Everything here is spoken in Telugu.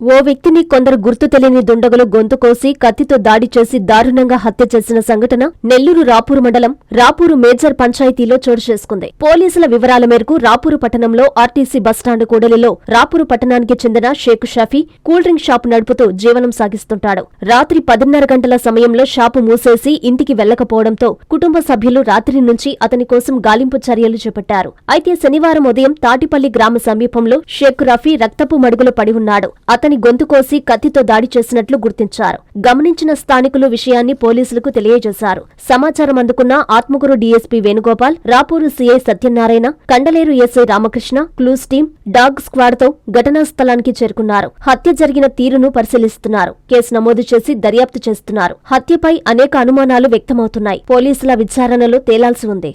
ఓ వ్యక్తిని కొందరు గుర్తు తెలియని దుండగులు గొంతు కోసి కత్తితో దాడి చేసి దారుణంగా హత్య చేసిన సంఘటన నెల్లూరు రాపూరు మండలం రాపూరు మేజర్ పంచాయతీలో చోటు చేసుకుంది. పోలీసుల వివరాల మేరకు రాపూరు పట్టణంలో ఆర్టీసీ బస్టాండ్ కూడలిలో రాపూరు పట్టణానికి చెందిన Sheikh Shafi cool drink shop నడుపుతూ జీవనం సాగిస్తుంటాడు. రాత్రి పదిన్నర గంటల సమయంలో షాపు మూసేసి ఇంటికి వెళ్ళకపోవడంతో కుటుంబ సభ్యులు రాత్రి నుంచి అతని కోసం గాలింపు చర్యలు చేపట్టారు. అయితే శనివారం ఉదయం తాటిపల్లి గ్రామ సమీపంలో షేక్ రఫీ రక్తపు మడుగులో పడి ఉన్నాడు. అతను గొంతు కోసి కత్తితో దాడి చేసినట్లు గుర్తించారు. గమనించిన స్థానికులు విషయాన్ని పోలీసులకు తెలియజేశారు. సమాచారం అందుకున్న Atmakur DSP Venugopal Rapur CI Satyanarayana Kandaleru SI Ramakrishna clues team dog స్క్వాడ్తో ఘటనా స్థలానికి చేరుకున్నారు. హత్య జరిగిన తీరును పరిశీలిస్తున్నారు. కేసు నమోదు చేసి దర్యాప్తు చేస్తున్నారు. హత్యపై అనేక అనుమానాలు వ్యక్తమవుతున్నాయి. పోలీసుల విచారణలో తేలాల్సి ఉంది.